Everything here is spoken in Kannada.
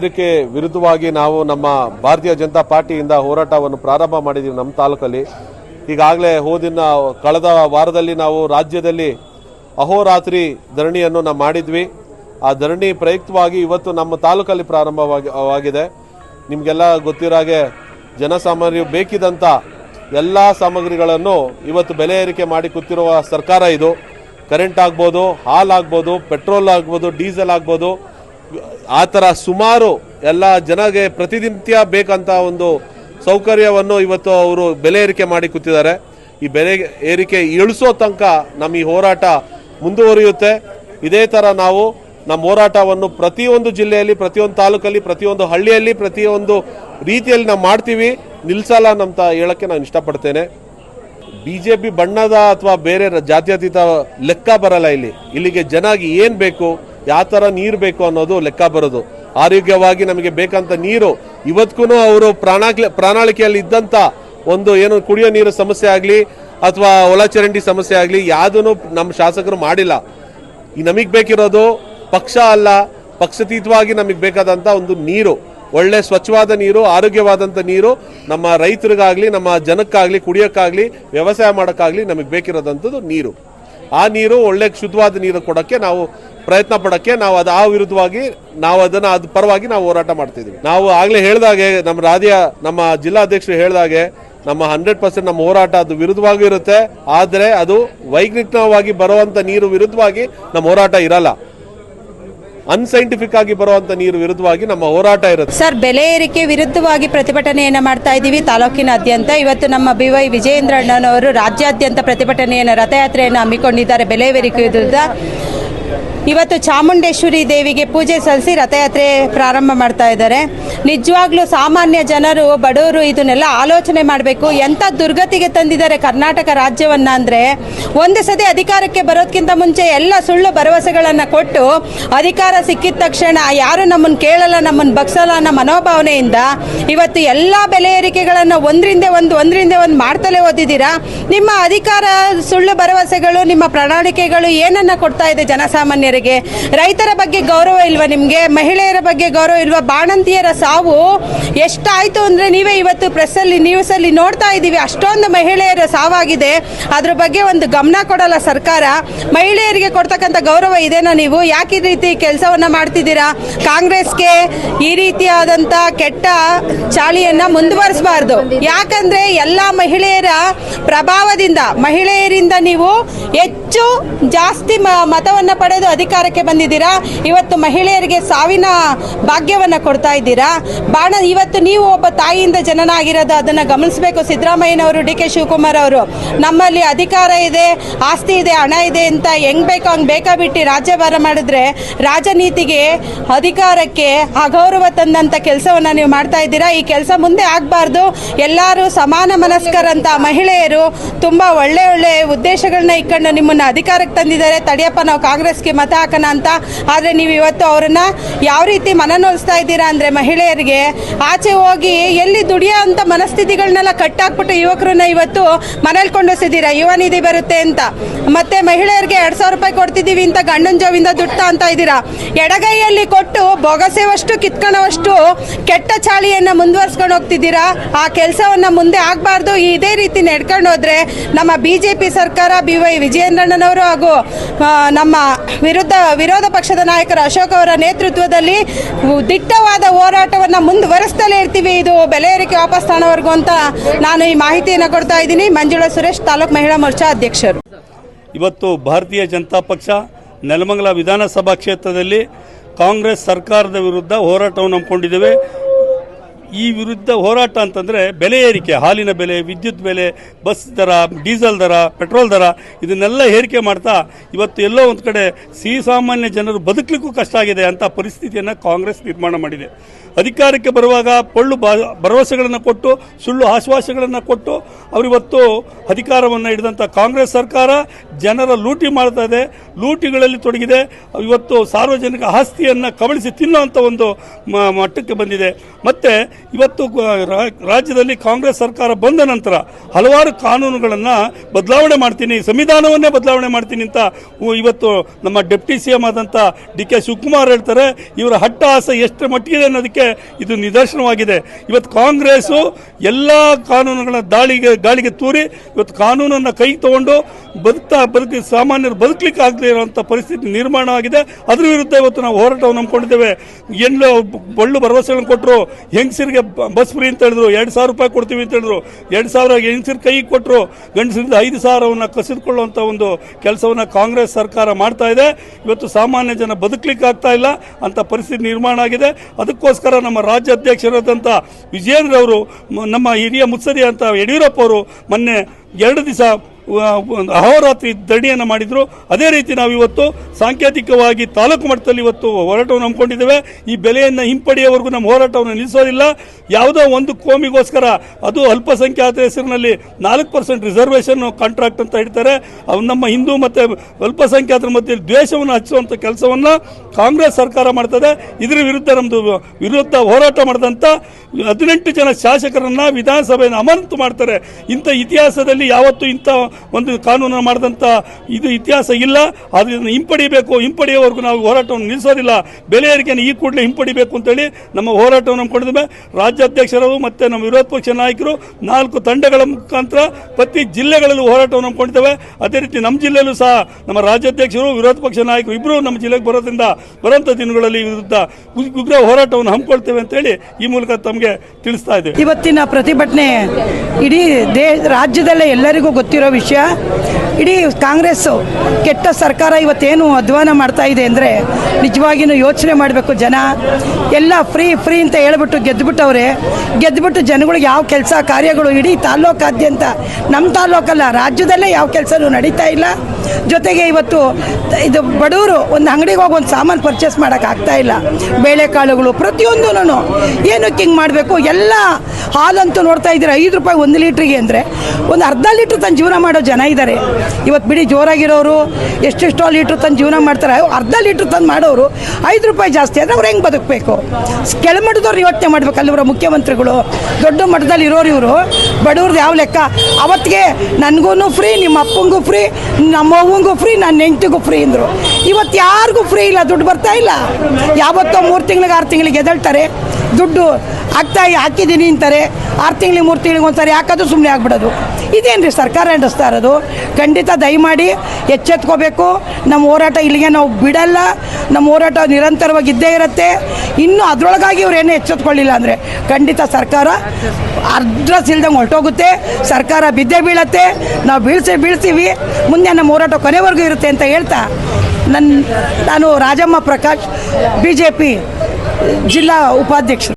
ಇದಕ್ಕೆ ವಿರುದ್ಧವಾಗಿ ನಾವು ನಮ್ಮ ಭಾರತೀಯ ಜನತಾ ಪಾರ್ಟಿಯಿಂದ ಹೋರಾಟವನ್ನು ಪ್ರಾರಂಭ ಮಾಡಿದ್ದೀವಿ ನಮ್ಮ ತಾಲೂಕಲ್ಲಿ. ಈಗಾಗಲೇ ಹೋದಿನ ಕಳೆದ ವಾರದಲ್ಲಿ ನಾವು ರಾಜ್ಯದಲ್ಲಿ ಅಹೋರಾತ್ರಿ ಧರಣಿಯನ್ನು ನಾವು ಮಾಡಿದ್ವಿ. ಆ ಧರಣಿ ಪ್ರಯುಕ್ತವಾಗಿ ಇವತ್ತು ನಮ್ಮ ತಾಲೂಕಲ್ಲಿ ಪ್ರಾರಂಭವಾಗಿದೆ ನಿಮಗೆಲ್ಲ ಗೊತ್ತಿರೋ ಹಾಗೆ ಜನಸಾಮಾನ್ಯರು ಬೇಕಿದಂಥ ಎಲ್ಲ ಸಾಮಗ್ರಿಗಳನ್ನು ಇವತ್ತು ಬೆಲೆ ಏರಿಕೆ ಮಾಡಿ ಕೂತಿರುವ ಸರ್ಕಾರ ಇದು. ಕರೆಂಟ್ ಆಗ್ಬೋದು, ಹಾಲ್ ಆಗ್ಬೋದು, ಪೆಟ್ರೋಲ್ ಆಗ್ಬೋದು, ಡೀಸೆಲ್ ಆಗ್ಬೋದು ಆ ಥರ ಸುಮಾರು ಎಲ್ಲ ಜನಗೆ ಪ್ರತಿನಿತ್ಯ ಬೇಕಂತ ಒಂದು ಸೌಕರ್ಯವನ್ನು ಇವತ್ತು ಅವರು ಬೆಲೆ ಏರಿಕೆ ಮಾಡಿ ಕೂತಿದ್ದಾರೆ. ಈ ಬೆಲೆ ಏರಿಕೆ ಇಳಿಸೋ ತನಕ ನಮ್ಮ ಈ ಹೋರಾಟ ಮುಂದುವರಿಯುತ್ತೆ. ಇದೇ ಥರ ನಾವು ನಮ್ಮ ಹೋರಾಟವನ್ನು ಪ್ರತಿಯೊಂದು ಜಿಲ್ಲೆಯಲ್ಲಿ, ಪ್ರತಿಯೊಂದು ತಾಲೂಕಲ್ಲಿ, ಪ್ರತಿಯೊಂದು ಹಳ್ಳಿಯಲ್ಲಿ, ಪ್ರತಿಯೊಂದು ರೀತಿಯಲ್ಲಿ ನಾವು ಮಾಡ್ತೀವಿ. ನಿಲ್ಸಲ್ಲ ಅಂತ ಹೇಳೋಕ್ಕೆ ನಾನು ಇಷ್ಟಪಡ್ತೇನೆ. ಬಿ ಜೆ ಪಿ ಬಣ್ಣದ ಅಥವಾ ಬೇರೆ ಜಾತ್ಯತೀತ ಲೆಕ್ಕ ಬರಲ್ಲ ಇಲ್ಲಿ. ಇಲ್ಲಿಗೆ ಜನಾಗಿ ಏನು ಬೇಕು? ಯಾವ ಥರ ನೀರು ಬೇಕು ಅನ್ನೋದು ಲೆಕ್ಕ ಬರೋದು. ಆರೋಗ್ಯವಾಗಿ ನಮಗೆ ಬೇಕಂತ ನೀರು ಇವತ್ಗೂ ಅವರು ಪ್ರಾಣಾಕ್ಲೆ, ಪ್ರಣಾಳಿಕೆಯಲ್ಲಿ ಇದ್ದಂಥ ಒಂದು ಏನು ಕುಡಿಯೋ ನೀರು ಸಮಸ್ಯೆ ಆಗಲಿ ಅಥವಾ ಒಳಚರಂಡಿ ಸಮಸ್ಯೆ ಆಗಲಿ ಯಾವುದೂ ನಮ್ಮ ಶಾಸಕರು ಮಾಡಿಲ್ಲ. ಈ ನಮಗೆ ಬೇಕಿರೋದು ಪಕ್ಷ ಅಲ್ಲ, ಪಕ್ಷತೀತವಾಗಿ ನಮಗೆ ಬೇಕಾದಂಥ ಒಂದು ನೀರು. ಒಳ್ಳೆ ಸ್ವಚ್ಛವಾದ ನೀರು ಆರೋಗ್ಯವಾದಂಥ ನೀರು, ನಮ್ಮ ರೈತರಿಗಾಗಲಿ, ನಮ್ಮ ಜನಕ್ಕಾಗಲಿ, ಕುಡಿಯೋಕ್ಕಾಗಲಿ, ವ್ಯವಸಾಯ ಮಾಡೋಕ್ಕಾಗಲಿ ನಮಗೆ ಬೇಕಿರೋದಂಥದ್ದು ನೀರು. ಆ ನೀರು ಒಳ್ಳೆ ಶುದ್ಧವಾದ ನೀರು ಕೊಡೋಕ್ಕೆ ನಾವು ಪ್ರಯತ್ನ ಪಡೋಕ್ಕೆ ನಾವು ಅದು ಆ ವಿರುದ್ಧವಾಗಿ ನಾವು ಅದನ್ನ ಅದ್ ಪರವಾಗಿ ನಾವು ಹೋರಾಟ ಮಾಡ್ತಿದ್ವಿ ನಾವು ಆಗ್ಲೇ ಹೇಳಿದಾಗೆ ನಮ್ಮ ರಾಜ್ಯ, ನಮ್ಮ ಜಿಲ್ಲಾಧ್ಯಕ್ಷರು ಹೇಳಿದಾಗೆ ನಮ್ಮ ಹಂಡ್ರೆಡ್ ಪರ್ಸೆಂಟ್ ನಮ್ಮ ಹೋರಾಟ ಅದು ವಿರುದ್ಧವಾಗಿ ಇರುತ್ತೆ. ಆದರೆ ಅದು ವೈಜ್ಞಾನಿಕವಾಗಿ ಬರುವಂಥ ನೀರು ವಿರುದ್ಧವಾಗಿ ನಮ್ಮ ಹೋರಾಟ ಇರಲ್ಲ. ಅನ್ಸೈಂಟಿಫಿಕ್ ಆಗಿ ಬರುವಂತ ನೀರು ವಿರುದ್ಧವಾಗಿ ನಮ್ಮ ಹೋರಾಟ ಇರುತ್ತೆ. ಸರ್ ಬೆಲೆ ಏರಿಕೆ ವಿರುದ್ಧವಾಗಿ ಪ್ರತಿಭಟನೆಯನ್ನ ಮಾಡ್ತಾ ಇದ್ದೀವಿ ತಾಲೂಕಿನಾದ್ಯಂತ. ಇವತ್ತು ನಮ್ಮ ಬಿ ವೈ ವಿಜಯೇಂದ್ರಣ್ಣನವರು ರಾಜ್ಯಾದ್ಯಂತ ಪ್ರತಿಭಟನೆಯನ್ನು ರಥಯಾತ್ರೆಯನ್ನು ಹಮ್ಮಿಕೊಂಡಿದ್ದಾರೆ. ಬೆಲೆ ಏರಿಕೆ ವಿರುದ್ಧ ಇವತ್ತು ಚಾಮುಂಡೇಶ್ವರಿ ದೇವಿಗೆ ಪೂಜೆ ಸಲ್ಲಿಸಿ ರಥಯಾತ್ರೆ ಪ್ರಾರಂಭ ಮಾಡ್ತಾ ಇದ್ದಾರೆ. ನಿಜವಾಗ್ಲೂ ಸಾಮಾನ್ಯ ಜನರು, ಬಡವರು ಇದನ್ನೆಲ್ಲ ಆಲೋಚನೆ ಮಾಡಬೇಕು. ಎಂಥ ದುರ್ಗತಿಗೆ ತಂದಿದ್ದಾರೆ ಕರ್ನಾಟಕ ರಾಜ್ಯವನ್ನ ಅಂದ್ರೆ ಒಂದು ಸತಿ ಅಧಿಕಾರಕ್ಕೆ ಬರೋದಕ್ಕಿಂತ ಮುಂಚೆ ಎಲ್ಲ ಸುಳ್ಳು ಭರವಸೆಗಳನ್ನು ಕೊಟ್ಟು ಅಧಿಕಾರ ಸಿಕ್ಕಿದ ತಕ್ಷಣ ಯಾರು ನಮ್ಮನ್ನು ಕೇಳಲ್ಲ ನಮ್ಮನ್ನು ಬಗ್ಸಲ್ಲ ಅನ್ನೋ ಮನೋಭಾವನೆಯಿಂದ ಇವತ್ತು ಎಲ್ಲ ಬೆಲೆ ಏರಿಕೆಗಳನ್ನು ಒಂದರಿಂದ ಒಂದು ಒಂದರಿಂದ ಒಂದು ಮಾಡ್ತಲೇ ಓದಿದ್ದೀರಾ? ನಿಮ್ಮ ಅಧಿಕಾರ ಸುಳ್ಳು ಭರವಸೆಗಳು, ನಿಮ್ಮ ಪ್ರಣಾಳಿಕೆಗಳು ಏನನ್ನ ಕೊಡ್ತಾ ಇದೆ ಜನಸಾಮಾನ್ಯರಿಗೆ ರೈತರ ಬಗ್ಗೆ ಗೌರವ ಇಲ್ವಾ ನಿಮಗೆ? ಮಹಿಳೆಯರ ಬಗ್ಗೆ ಗೌರವ ಇಲ್ವಾ? ಬಾಣಂತಿಯರ ಸಾವು ಎಷ್ಟಾಯಿತು ಅಂದ್ರೆ ನೀವೇ ಇವತ್ತು ಪ್ರೆಸ್ಸಲ್ಲಿ ನ್ಯೂಸಲ್ಲಿ ನೋಡ್ತಾ ಇದ್ದೀವಿ. ಅಷ್ಟೊಂದು ಮಹಿಳೆಯರ ಸಾವಾಗಿದೆ. ಅದ್ರ ಬಗ್ಗೆ ಒಂದು ಗಮನ ಕೊಡಲ್ಲ ಸರ್ಕಾರ. ಮಹಿಳೆಯರಿಗೆ ಕೊಡ್ತಕ್ಕಂಥ ಗೌರವ ಇದೇನಾ ನೀವು? ಯಾಕೆ ಈ ರೀತಿ ಕೆಲಸವನ್ನ ಮಾಡ್ತಿದ್ದೀರಾ? ಕಾಂಗ್ರೆಸ್ಗೆ ಈ ರೀತಿಯಾದಂಥ ಕೆಟ್ಟ ಚಾಳಿಯನ್ನು ಮುಂದುವರಿಸಬಾರ್ದು. ಯಾಕಂದ್ರೆ ಎಲ್ಲ ಮಹಿಳೆಯರ ಪ್ರಭಾವದಿಂದ, ಮಹಿಳೆಯರಿಂದ ನೀವು ಹೆಚ್ಚು ಜಾಸ್ತಿ ಮತವನ್ನ ಪಡೆದು ಅಧಿಕಾರಕ್ಕೆ ಬಂದಿದ್ದೀರಾ? ಇವತ್ತು ಮಹಿಳೆಯರಿಗೆ ಸಾವಿನ ಭಾಗ್ಯವನ್ನು ಕೊಡ್ತಾ ಇದ್ದೀರಾ? ಬಾಣ, ಇವತ್ತು ನೀವು ಒಬ್ಬ ತಾಯಿಯಿಂದ ಜನನ ಆಗಿರೋದು ಅದನ್ನ ಗಮನಿಸಬೇಕು. ಸಿದ್ದರಾಮಯ್ಯನವರು, ಡಿ ಕೆ ಶಿವಕುಮಾರ್ ಅವರು. ನಮ್ಮಲ್ಲಿ ಅಧಿಕಾರ ಇದೆ, ಆಸ್ತಿ ಇದೆ, ಹಣ ಇದೆ ಅಂತ ಹೆಂಗ್ ಬೇಕೋ ಹಂಗೆ ಬೇಕಾ ಬಿಟ್ಟು ರಾಜ್ಯಭಾರ ಮಾಡಿದ್ರೆ ರಾಜನೀತಿಗೆ ಅಧಿಕಾರಕ್ಕೆ ಅಗೌರವ ತಂದಂತ ಕೆಲಸವನ್ನ ನೀವು ಮಾಡ್ತಾ ಇದ್ದೀರಾ? ಈ ಕೆಲಸ ಮುಂದೆ ಆಗಬಾರ್ದು. ಎಲ್ಲರೂ ಸಮಾನ ಮನಸ್ಕರಂತ ಮಹಿಳೆಯರು ತುಂಬಾ ಒಳ್ಳೆ ಒಳ್ಳೆ ಉದ್ದೇಶಗಳನ್ನ ಇಟ್ಕೊಂಡು ನಿಮ್ಮನ್ನ ಅಧಿಕಾರಕ್ಕೆ ತಂದಿದ್ದಾರೆ. ತಡಿಯಪ್ಪ, ನಾವು ಕಾಂಗ್ರೆಸ್ಗೆ ಮತ ಹಾಕೋಣ ಅಂತ. ಆದರೆ ನೀವು ಇವತ್ತು ಅವ್ರನ್ನ ಯಾವ ರೀತಿ ಮನನೊಲಿಸ್ತಾ ಇದ್ದೀರಾ ಅಂದರೆ ಮಹಿಳೆಯರಿಗೆ ಆಚೆ ಹೋಗಿ ಎಲ್ಲಿ ದುಡಿಯೋ ಅಂತ ಮನಸ್ಥಿತಿಗಳನ್ನೆಲ್ಲ ಕಟ್ಟಾಕ್ಬಿಟ್ಟು ಯುವಕರನ್ನ ಇವತ್ತು ಮನೇಲಿ ಕೊಂಡೊಸಿದ್ದೀರಾ ಯುವ ನಿಧಿ ಬರುತ್ತೆ ಅಂತ. ಮತ್ತೆ ಮಹಿಳೆಯರಿಗೆ ಎರಡು ಸಾವಿರ ರೂಪಾಯಿ ಕೊಡ್ತಿದ್ದೀವಿ ಅಂತ ಗಂಡನ ಜೋವಿಂದ ದುಡ್ಡು ಅಂತ ಇದ್ದೀರಾ? ಎಡಗೈಯಲ್ಲಿ ಕೊಟ್ಟು ಬೊಗಸೆವಷ್ಟು, ಕಿತ್ಕೊಳ್ಳೋವಷ್ಟು ಕೆಟ್ಟ ಚಾಳಿಯನ್ನು ಮುಂದುವರ್ಸ್ಕೊಂಡು ಹೋಗ್ತಿದ್ದೀರಾ? ಆ ಕೆಲಸವನ್ನ ಮುಂದೆ ಆಗಬಾರ್ದು. ಇದೇ ರೀತಿ ನಡ್ಕೊಂಡು ನಮ್ಮ ಬಿಜೆಪಿ ಸರ್ಕಾರ, ಬಿ ವೈ ವಿಜಯೇಂದ್ರಣ್ಣನವರು ಹಾಗೂ ನಮ್ಮ ವಿರುದ್ಧ ವಿರೋಧ ಪಕ್ಷದ ನಾಯಕರು ಅಶೋಕ್ ಅವರ ನೇತೃತ್ವದಲ್ಲಿ ದಿಟ್ಟವಾದ ಹೋರಾಟವನ್ನು ಮುಂದುವರೆಸ್ತಲೇ ಇರ್ತೀವಿ. ಇದು ಬೆಲೆ ಏರಿಕೆ ವಾಪಸ್ ತಾಣವರೆಗೂ ಅಂತ ನಾನು ಈ ಮಾಹಿತಿಯನ್ನು ಕೊಡ್ತಾ ಇದ್ದೀನಿ. ಮಂಜುಳಾ ಸುರೇಶ್, ತಾಲೂಕು ಮಹಿಳಾ ಮೋರ್ಚಾ ಅಧ್ಯಕ್ಷರು. ಇವತ್ತು ಭಾರತೀಯ ಜನತಾ ಪಕ್ಷ ನೆಲಮಂಗಲ ವಿಧಾನಸಭಾ ಕ್ಷೇತ್ರದಲ್ಲಿ ಕಾಂಗ್ರೆಸ್ ಸರ್ಕಾರದ ವಿರುದ್ಧ ಹೋರಾಟವನ್ನು ಹಮ್ಮಿಕೊಂಡಿದ್ದೇವೆ. ಈ ವಿರುದ್ಧ ಹೋರಾಟ ಅಂತಂದರೆ ಬೆಲೆ ಏರಿಕೆ, ಹಾಲಿನ ಬೆಲೆ, ವಿದ್ಯುತ್ ಬೆಲೆ, ಬಸ್ ದರ, ಡೀಸೆಲ್ ದರ, ಪೆಟ್ರೋಲ್ ದರ, ಇದನ್ನೆಲ್ಲ ಏರಿಕೆ ಮಾಡ್ತಾ ಇವತ್ತು ಎಲ್ಲೋ ಒಂದು ಕಡೆ ಸಿಹಿ ಸಾಮಾನ್ಯ ಜನರು ಬದುಕಲಿಕ್ಕೂ ಕಷ್ಟ ಆಗಿದೆ ಅಂತ ಪರಿಸ್ಥಿತಿಯನ್ನು ಕಾಂಗ್ರೆಸ್ ನಿರ್ಮಾಣ ಮಾಡಿದೆ. ಅಧಿಕಾರಕ್ಕೆ ಬರುವಾಗ ಪೊಳ್ಳು ಭರವಸೆಗಳನ್ನು ಕೊಟ್ಟು, ಸುಳ್ಳು ಆಶ್ವಾಸಗಳನ್ನು ಕೊಟ್ಟು ಅವರಿವತ್ತು ಅಧಿಕಾರವನ್ನು ಹಿಡಿದಂಥ ಕಾಂಗ್ರೆಸ್ ಸರ್ಕಾರ ಜನರ ಲೂಟಿ ಮಾಡ್ತಾ ಇದೆ, ಲೂಟಿಗಳಲ್ಲಿ ತೊಡಗಿದೆ, ಇವತ್ತು ಸಾರ್ವಜನಿಕ ಆಸ್ತಿಯನ್ನು ಕಬಳಿಸಿ ತಿನ್ನುವಂಥ ಒಂದು ಮಟ್ಟಕ್ಕೆ ಬಂದಿದೆ. ಮತ್ತು ಇವತ್ತು ರಾಜ್ಯದಲ್ಲಿ ಕಾಂಗ್ರೆಸ್ ಸರ್ಕಾರ ಬಂದ ನಂತರ ಹಲವಾರು ಕಾನೂನುಗಳನ್ನು ಬದಲಾವಣೆ ಮಾಡ್ತೀನಿ, ಸಂವಿಧಾನವನ್ನೇ ಬದಲಾವಣೆ ಮಾಡ್ತೀನಿ ಅಂತ ಇವತ್ತು ನಮ್ಮ ಡೆಪ್ಟಿ ಸಿ ಎಂ ಆದಂಥ ಡಿ ಕೆ ಶಿವಕುಮಾರ್ ಹೇಳ್ತಾರೆ. ಇವರ ಹಟ್ಟಹಾಸ ಎಷ್ಟು ಮಟ್ಟಿಗೆ ಅನ್ನೋದಕ್ಕೆ ಇದು ನಿದರ್ಶನವಾಗಿದೆ. ಇವತ್ತು ಕಾಂಗ್ರೆಸ್ಸು ಎಲ್ಲ ಕಾನೂನುಗಳ ದಾಳಿಗೆ, ಗಾಳಿಗೆ ತೂರಿ, ಇವತ್ತು ಕಾನೂನನ್ನು ಕೈ ತಗೊಂಡು ಬದುಕ್ತಾ, ಬದುಕಿ, ಸಾಮಾನ್ಯರು ಬದುಕಲಿಕ್ಕೆ ಆಗದೇ ಇರುವಂಥ ಪರಿಸ್ಥಿತಿ ನಿರ್ಮಾಣ ಆಗಿದೆ. ಅದ್ರ ವಿರುದ್ಧ ಇವತ್ತು ನಾವು ಹೋರಾಟವನ್ನು ನಂಬ್ಕೊಂಡಿದ್ದೇವೆ ಎಲ್ಲೋ ಬಳ್ಳು ಭರವಸೆಗಳನ್ನು ಕೊಟ್ಟರು ಹೆಂಗಸರಿಗೆ ಬಸ್ ಫ್ರೀ ಅಂತ ಹೇಳಿದ್ರು. ಎರಡು ಸಾವಿರ ರೂಪಾಯಿ ಕೊಡ್ತೀವಿ ಅಂತ ಹೇಳಿದ್ರು. ಎರಡು ಸಾವಿರ ಹೆಂಗಸರ ಕೈ ಕೊಟ್ಟರು ಗಂಡಸರಿಂದ ಐದು ಸಾವಿರವನ್ನು ಕಸಿದುಕೊಳ್ಳುವಂಥ ಒಂದು ಕೆಲಸವನ್ನು ಕಾಂಗ್ರೆಸ್ ಸರ್ಕಾರ ಮಾಡ್ತಾ ಇದೆ. ಇವತ್ತು ಸಾಮಾನ್ಯ ಜನ ಬದುಕಲಿಕ್ಕೆ ಆಗ್ತಾ ಇಲ್ಲ. ಅಂತ ಪರಿಸ್ಥಿತಿ ನಿರ್ಮಾಣ ಆಗಿದೆ. ಅದಕ್ಕೋಸ್ಕರ ನಮ್ಮ ರಾಜ್ಯ ಅಧ್ಯಕ್ಷರಾದಂಥ ವಿಜೇಂದ್ರ ಅವರು ನಮ್ಮ ಹಿರಿಯ ಮುತ್ಸದಿ ಅಂತ ಯಡಿಯೂರಪ್ಪ ಅವರು ಮೊನ್ನೆ ಎರಡು ದಿವಸ ಒಂದು ಅಹೋರಾತ್ರಿ ದಡಿಯನ್ನು ಮಾಡಿದ್ರು. ಅದೇ ರೀತಿ ನಾವು ಇವತ್ತು ಸಾಂಕೇತಿಕವಾಗಿ ತಾಲೂಕು ಮಟ್ಟದಲ್ಲಿ ಇವತ್ತು ಹೋರಾಟವನ್ನು ಹಮ್ಮಿಕೊಂಡಿದ್ದೇವೆ. ಈ ಬೆಲೆಯನ್ನು ಹಿಂಪಡೆಯವರೆಗೂ ನಮ್ಮ ಹೋರಾಟವನ್ನು ನಿಲ್ಲಿಸೋದಿಲ್ಲ. ಯಾವುದೋ ಒಂದು ಕೋಮಿಗೋಸ್ಕರ ಅದು ಅಲ್ಪಸಂಖ್ಯಾತರ ಹೆಸರಿನಲ್ಲಿ ನಾಲ್ಕು ಪರ್ಸೆಂಟ್ ರಿಸರ್ವೇಷನ್ ಕಾಂಟ್ರಾಕ್ಟ್ ಅಂತ ಹೇಳ್ತಾರೆ ಅವು ನಮ್ಮ ಹಿಂದೂ ಮತ್ತು ಅಲ್ಪಸಂಖ್ಯಾತರ ಮಧ್ಯೆ ದ್ವೇಷವನ್ನು ಹಚ್ಚುವಂಥ ಕೆಲಸವನ್ನು ಕಾಂಗ್ರೆಸ್ ಸರ್ಕಾರ ಮಾಡ್ತದೆ. ಇದರ ವಿರುದ್ಧ ನಮ್ಮದು ವಿರುದ್ಧ ಹೋರಾಟ ಮಾಡಿದಂಥ ಹದಿನೆಂಟು ಜನ ಶಾಸಕರನ್ನು ವಿಧಾನಸಭೆಯನ್ನು ಅಮಾನತು ಮಾಡ್ತಾರೆ. ಇಂಥ ಇತಿಹಾಸದಲ್ಲಿ ಯಾವತ್ತೂ ಇಂಥ ಒಂದು ಕಾನೂನು ಮಾಡಿದಂಥ ಇದು ಇತಿಹಾಸ ಇಲ್ಲ. ಅದನ್ನು ಹಿಂಪಡಿಬೇಕು ಹಿಂಪಡೆಯುವವರೆಗೂ ನಾವು ಹೋರಾಟವನ್ನು ನಿಲ್ಲಿಸೋದಿಲ್ಲ. ಬೆಲೆ ಏರಿಕೆಯನ್ನು ಈ ಕೂಡಲೇ ಹಿಂಪಡಿಬೇಕು ಅಂತೇಳಿ ನಮ್ಮ ಹೋರಾಟವನ್ನು ನಂಬ್ಕೊಂಡಿದ್ದೇವೆ ರಾಜ್ಯಾಧ್ಯಕ್ಷರು ಮತ್ತು ನಮ್ಮ ವಿರೋಧ ಪಕ್ಷ ನಾಯಕರು ನಾಲ್ಕು ತಂಡಗಳ ಮುಖಾಂತರ ಪ್ರತಿ ಜಿಲ್ಲೆಗಳಲ್ಲೂ ಹೋರಾಟವನ್ನು ನಂಬ್ಕೊಂಡಿದ್ದೇವೆ ಅದೇ ರೀತಿ ನಮ್ಮ ಜಿಲ್ಲೆಯಲ್ಲೂ ಸಹ ನಮ್ಮ ರಾಜ್ಯಾಧ್ಯಕ್ಷರು, ವಿರೋಧ ಪಕ್ಷ ನಾಯಕರು ಇಬ್ಬರು ನಮ್ಮ ಜಿಲ್ಲೆಗೆ ಬರೋದ್ರಿಂದ ಬರೋಂಥ ದಿನಗಳಲ್ಲಿ ವಿರುದ್ಧ ಉಗ್ರ ಹೋರಾಟವನ್ನು ಹಮ್ಮಿಕೊಳ್ತೇವೆ ಅಂತೇಳಿ ಈ ಮೂಲಕ ತಮಗೆ ತಿಳಿಸ್ತಾ ಇದ್ದೇವೆ. ಇವತ್ತಿನ ಪ್ರತಿಭಟನೆ ಇಡೀ ರಾಜ್ಯದಲ್ಲೇ ಎಲ್ಲರಿಗೂ ಗೊತ್ತಿರೋ ಇಡೀ ಕಾಂಗ್ರೆಸ್ ಕೆಟ್ಟ ಸರ್ಕಾರ ಇವತ್ತೇನು ಅಧ್ವಾನ ಮಾಡ್ತಾ ಇದೆ ಅಂದರೆ ನಿಜವಾಗಿಯೂ ಯೋಚನೆ ಮಾಡಬೇಕು ಜನ. ಎಲ್ಲ ಫ್ರೀ ಫ್ರೀ ಅಂತ ಹೇಳ್ಬಿಟ್ಟು ಗೆದ್ದುಬಿಟ್ಟವ್ರೆ ಗೆದ್ದುಬಿಟ್ಟು ಜನಗಳಿಗೆ ಯಾವ ಕೆಲಸ, ಕಾರ್ಯಗಳು ಇಡೀ ತಾಲ್ಲೂಕಾದ್ಯಂತ ನಮ್ಮ ತಾಲೂಕಲ್ಲ ರಾಜ್ಯದಲ್ಲೇ ಯಾವ ಕೆಲಸನೂ ನಡೀತಾ ಇಲ್ಲ. ಜೊತೆಗೆ ಇವತ್ತು ಇದು ಬಡವರು ಒಂದು ಅಂಗಡಿಗೆ ಹೋಗಿ ಒಂದು ಸಾಮಾನು ಪರ್ಚೇಸ್ ಮಾಡೋಕ್ಕಾಗ್ತಾ ಇಲ್ಲ. ಬೇಳೆಕಾಳುಗಳು ಪ್ರತಿಯೊಂದೂ ಏನಕ್ಕೆ ಹಿಂಗೆ ಮಾಡಬೇಕು? ಎಲ್ಲ ಹಾಲಂತೂ ನೋಡ್ತಾ ಇದ್ದೀರಾ? ಐದು ರೂಪಾಯಿ ಒಂದು ಲೀಟ್ರಿಗೆ ಅಂದರೆ ಒಂದು ಅರ್ಧ ಲೀಟ್ರ್ ತನ್ನ ಜೀವನ ಮಾಡೋ ಜನ ಇದ್ದಾರೆ. ಇವತ್ತು ಬಿಡಿ ಜೋರಾಗಿರೋರು, ಎಷ್ಟೆಷ್ಟೋ ಲೀಟ್ರ್ ತನ್ನ ಜೀವನ ಮಾಡ್ತಾರೆ. ಅರ್ಧ ಲೀಟ್ರ್ ತಂದು ಮಾಡೋರು ಐದು ರೂಪಾಯಿ ಜಾಸ್ತಿ ಅಂದರೆ ಅವ್ರು ಹೆಂಗೆ ಬದುಕಬೇಕು? ಕೆಳಮಟ್ಟದವ್ರು ಯೋಚನೆ ಮಾಡಬೇಕು ಅಲ್ಲಿವರ ಮುಖ್ಯಮಂತ್ರಿಗಳು. ದೊಡ್ಡ ಮಟ್ಟದಲ್ಲಿ ಇರೋರು ಇವರು. ಬಡವ್ರದ್ದು ಯಾವ ಲೆಕ್ಕ? ಅವತ್ತಿಗೆ ನನಗೂ ಫ್ರೀ, ನಿಮ್ಮ ಅಪ್ಪಂಗೂ ಫ್ರೀ, ನಮ್ಮ ಅವ್ವಂಗೂ ಫ್ರೀ, ನನ್ನ ನೆಂಟಿಗೂ ಫ್ರೀ ಅಂದರು. ಇವತ್ತು ಯಾರಿಗೂ ಫ್ರೀ ಇಲ್ಲ, ದುಡ್ಡು ಬರ್ತಾ ಇಲ್ಲ. ಯಾವತ್ತೋ ಮೂರು ತಿಂಗಳಿಗೆ, ಆರು ತಿಂಗಳಿಗೆ ಎದ್ದೇಳ್ತಾರೆ. ದುಡ್ಡು ಹಾಕ್ತಾ ಹಾಕಿದ್ದೀನಿ ಅಂತಾರೆ. ಆರು ತಿಂಗಳಿಗೆ, ಮೂರು ತಿಂಗಳಿಗೆ ಒಂದ್ಸರಿ ಹಾಕೋದು ಸುಮ್ಮನೆ ಆಗ್ಬಿಡೋದು. ಇದೇನು ರೀ ಸರ್ಕಾರ ನಡೆಸ್ತಾ ಇರೋದು? ಖಂಡಿತ ದಯಮಾಡಿ ಎಚ್ಚೆತ್ಕೋಬೇಕು. ನಮ್ಮ ಹೋರಾಟ ಇಲ್ಲಿಗೆ ನಾವು ಬಿಡಲ್ಲ. ನಮ್ಮ ಹೋರಾಟ ನಿರಂತರವಾಗಿ ಇದ್ದೇ ಇರುತ್ತೆ. ಇನ್ನು ಅದರೊಳಗಾಗಿ ಇವ್ರು ಏನೂ ಎಚ್ಚೆತ್ಕೊಳ್ಳಿಲ್ಲ ಅಂದರೆ ಖಂಡಿತ ಸರ್ಕಾರ ಅಡ್ರೆಸ್ ಇಲ್ದಂಗೆ ಹೊರಟೋಗುತ್ತೆ. ಸರ್ಕಾರ ಬಿದ್ದೆ ಬೀಳತ್ತೆ. ನಾವು ಬೀಳ್ಸಿ, ಬೀಳ್ತೀವಿ. ಮುಂದೆ ನಮ್ಮ ಹೋರಾಟ ಕೊನೆವರೆಗೂ ಇರುತ್ತೆ ಅಂತ ಹೇಳ್ತಾ ನನ್ನ ನಾನು Rajamma Prakash B J P జిల్లా ఉపాధ్యక్షుడు.